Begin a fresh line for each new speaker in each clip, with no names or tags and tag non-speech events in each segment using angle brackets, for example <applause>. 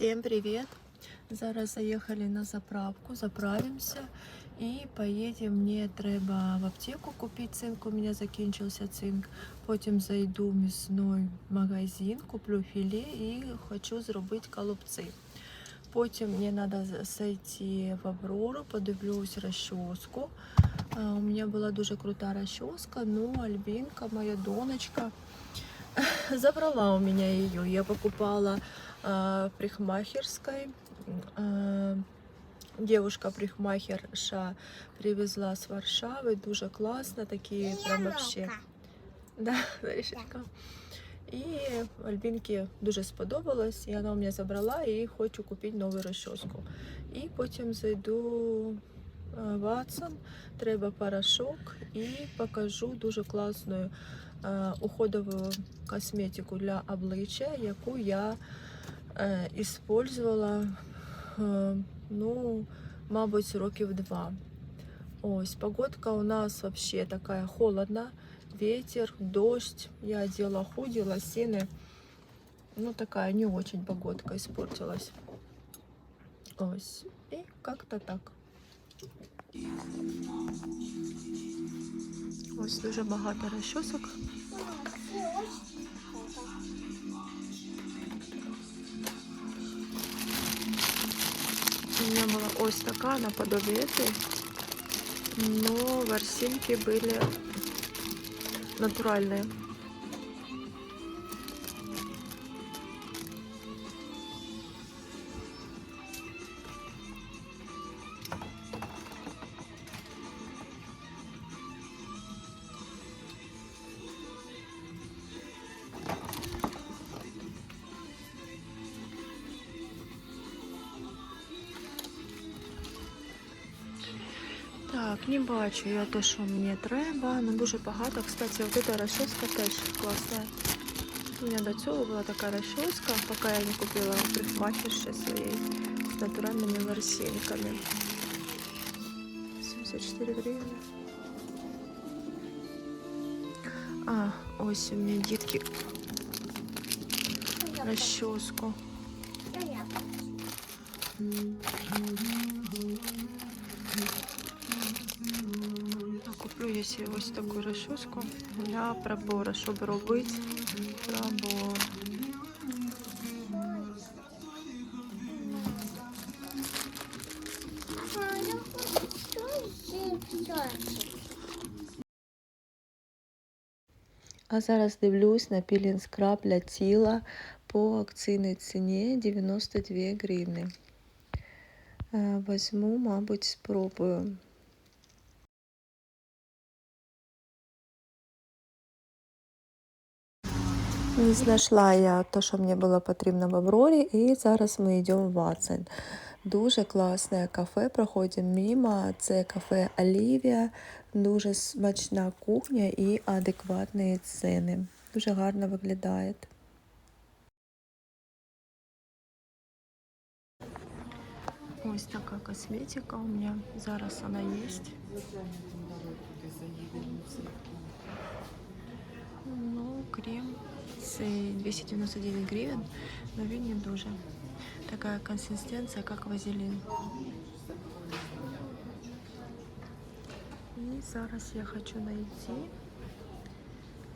Всем привет! Зараз заїхали на заправку, заправимося і поїдемо. Мені треба в аптеку купити цинк, у мене закінчився цинк. Потім зайду в м'ясний магазин, куплю філе і хочу зробити колобці. Потім мені треба зайти в Аврору, подивлюсь розчоску. А, У мене була дуже крута розчоска, ну Альбінка, моя донечка, <laughs> забрала у меня ее. Я покупала э, в парикмахерской. Девушка-парикмахерша привезла с Варшавы. Дуже классно. Такие прям вообще. Да, <laughs> решетка. І Альбінки дуже сподобалось, і вона у мене забрала і хочу купити нову розчоску. І потім зайду в Watson, треба порошок і покажу дуже класну уходову косметику для обличчя, яку я е, ну, мабуть, років два. Ось, погодка у нас вообще такая холодна, ветер, дождь. Я одела худи, лосины. Ну, такая не очень погодка испортилась. Ось. И как-то так. Ось дуже багато розчосок. Ось такая наподобие этой, но ворсинки были натуральные. Так, не бачу я те, що мені треба. Ну дуже багато. Кстати, вот эта розчоска теж класна. У мене до цього була така розчоска, поки я не купила в парикмахерші своєї з натуральними ворсинками. 74 гривні. А, ось у мене дітки розчоску. Я куплю я себе ось таку розчоску для пробора, щоб робити пробор. А зараз дивлюсь на пілінг скраб для тіла по акційній ціні 92 гривні. Е, Возьму, мабуть, спробую. Знайшла я те, що мені було потрібно в Аврорі, і зараз ми йдемо в Ватсен. Дуже класне кафе, проходимо мимо. Це кафе Олівія, дуже смачна кухня і адекватні ціни. Дуже гарно виглядає. Ось така косметика у мене. Зараз вона є. Ну, крем це 299 гривень, но він не дуже. Така консистенція, як вазелін. І зараз я хочу знайти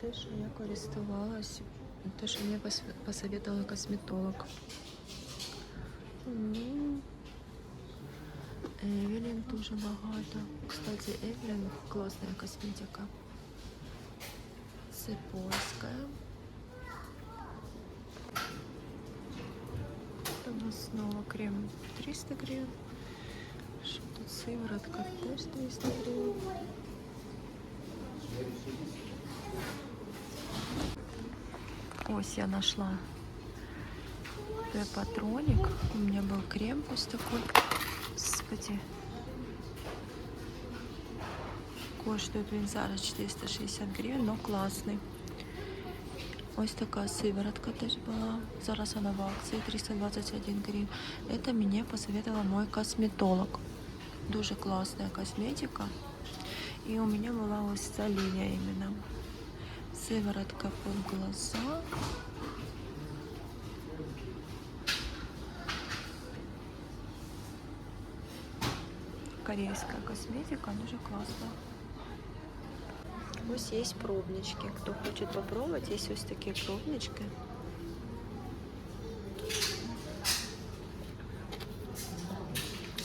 те, що я користувалась, те, що мені пос- посоветувала косметолог. Ну, Евелін дуже багато. Кстати, Евелін класна косметика. Це польська. Снова крем 300 гривен. Что тут сыворотка теж 300 гривен. Ось я нашла патроник. У меня был крем пусть такой. Господи. Коштует він зараз 460 гривень, но класний. Ось така сиворотка теж була. Зараз вона в акції 321 гривень. Это мені посоветував мой косметолог. Дуже класна косметика. І у мене була ось ця лінія іменно. Сиворотка под глаза. Корейская косметика, дуже класна. Ось є пробнички. Хто хоче попробувати, є ось такі пробнички.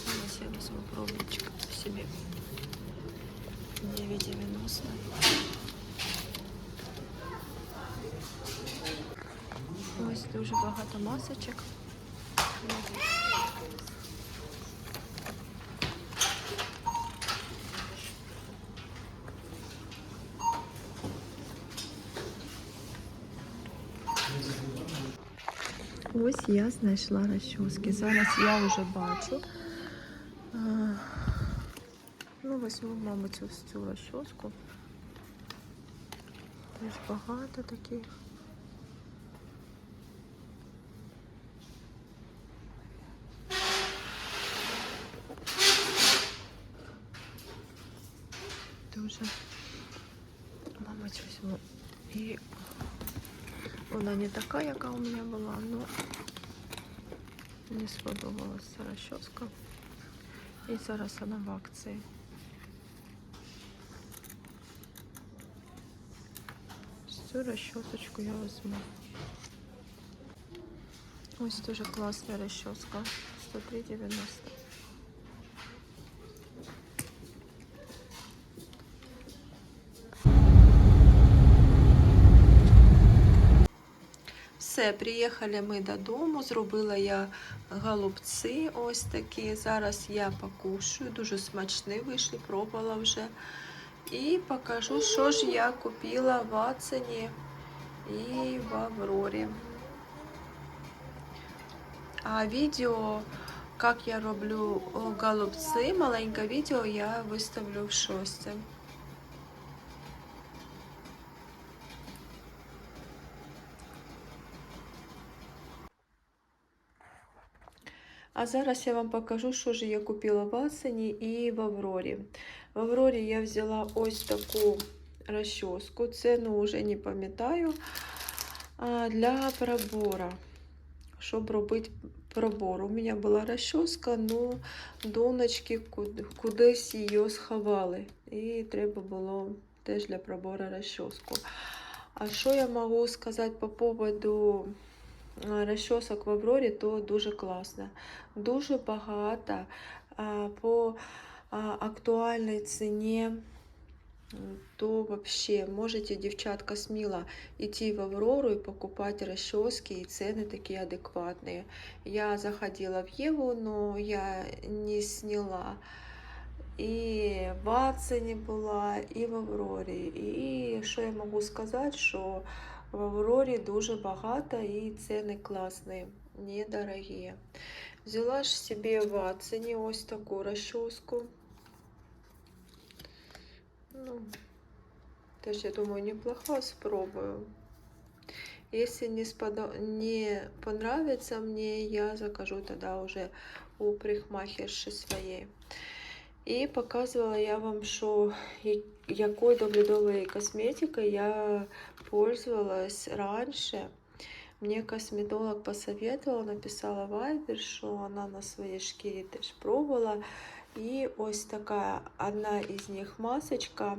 Зараз я візьму пробничок собі. 9,90. Ось дуже багато масочок. Ось я знайшла розчоски. Зараз я вже бачу. Ну, візьму, мабуть, ось цю розчоску. Дуже багато таких. не така, яка у мене була, але мені сподобалася ця розчоска. І зараз вона в акції. Цю розчосочку я візьму. Ось дуже класна розчоска. 103,90. Все, приїхали ми додому. Зробила я голубці ось такі. Зараз я покушаю. Дуже смачні вийшли, пробувала вже. І покажу, що ж я купила в Ацені і в Аврорі. А відео, як я роблю о, голубці, маленьке відео я виставлю в шості. А зараз я вам покажу, що ж я купила в Асені і в Аврорі. В Аврорі я взяла ось таку розчоску. Ціну вже не пам'ятаю. Для пробора. Щоб робити пробор. У мене була розчоска, але донечки кудись її сховали. І треба було теж для пробору розчоску. А що я можу сказати по поводу розчосок в Аврорі, то дуже класно. Дуже багато а, по а, актуальній ціні. м, То вообще можете, дівчатка, сміло йти в Аврору і покупати розчоски, і ціни такі адекватні. Я заходила в Єву, но я не сняла. І в Ацені була, і в Аврорі. І що я можу сказати, що в Аврорі дуже багато і ціни класні, недорогі. Взяла ж собі в Ацені ось таку розчоску. Ну, теж, я думаю, неплохо, спробую. Если не, сподо... не понравится мне, я закажу тогда уже у парикмахерши своєї. І показувала я вам, що я- якою доглядовою косметикою я пользовалась раніше. Мне косметолог посоветовала, написала Viber, що вона на своїй шкірі теж пробувала. І ось така одна із них масочка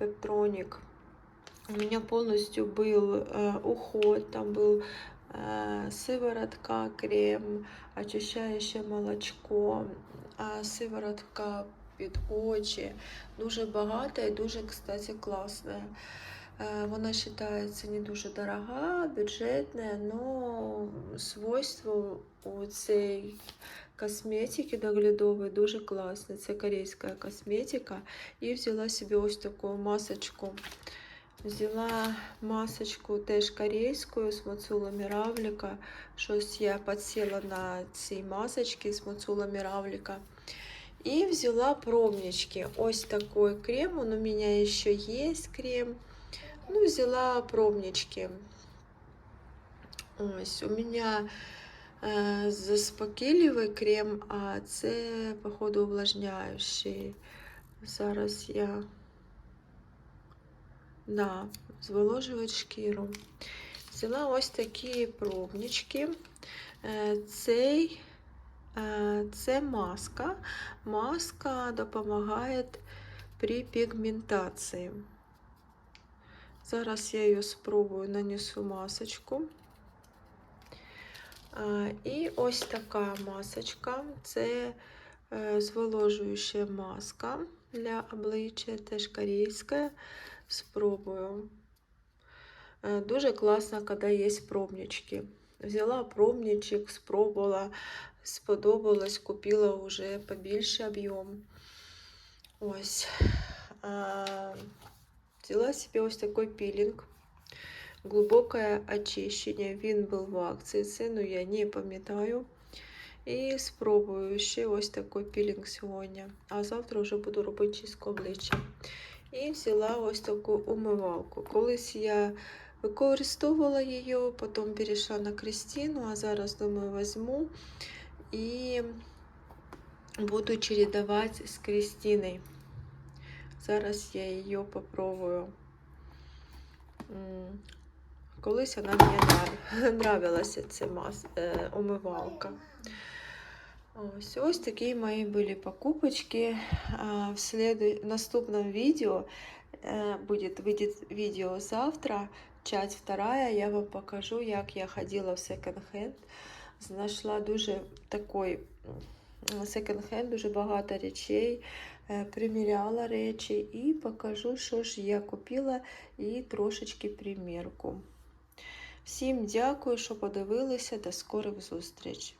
Peptronic. У меня полностью был э, уход, там был э, сыворотка, крем, очищающее молочко, а, сиворотка під очі. Дуже багата і дуже, кстати, класна. Е, Вона вважається не дуже дорога, бюджетна, але свойства у цієї косметики доглядової дуже класні. Це корейська косметика. І взяла собі ось таку масочку. Взяла масочку теж корейську з мацулами равлика. Щось я підсіла на ці масочки з мацулами равлика. І взяла пробнички. Ось такой крем. Он у меня еще есть крем. Ну, взяла пробнички. Ось, у меня е, заспокійливий крем, а це, походу, увлажняючий. Зараз я Да, зволожують шкіру. Взяла ось такі пробнички. Е, Цей Е, Це маска. Маска допомагає при пігментації. Зараз я її спробую, нанесу масочку. Е, І ось така масочка. Це зволожуюча маска для обличчя, теж корейська. Спробую. Е, Дуже класно, коли є пробнички. Взяла пробничок, спробувала, сподобалось, купила вже побільше об'єм. Ось. А, Взяла собі ось такий пілінг. Глибоке очищення. Він був в акції. Ціну я не пам'ятаю. І спробую ще ось такий пілінг сьогодні. А завтра вже буду робити чистку обличчя. І взяла ось таку умивалку. Колись я використовувала її, потім перейшла на Кристину, а зараз думаю, візьму і буду чередувати з Кристиною. Зараз я її попробую. Колись вона мені нрав- <laughs> нравилася ця мас... е, умивалка. Ось, ось такі мої були покупочки. В следу... наступном видео э, будет выйдет видео завтра, часть вторая. Я вам покажу, як я ходила в секонд-хенд. Знайшла дуже такий секонд-хенд, дуже багато речей. е, Приміряла речі і покажу, що ж я купила, і трошечки примірку. Всім дякую, що подивилися. До скорих зустріч!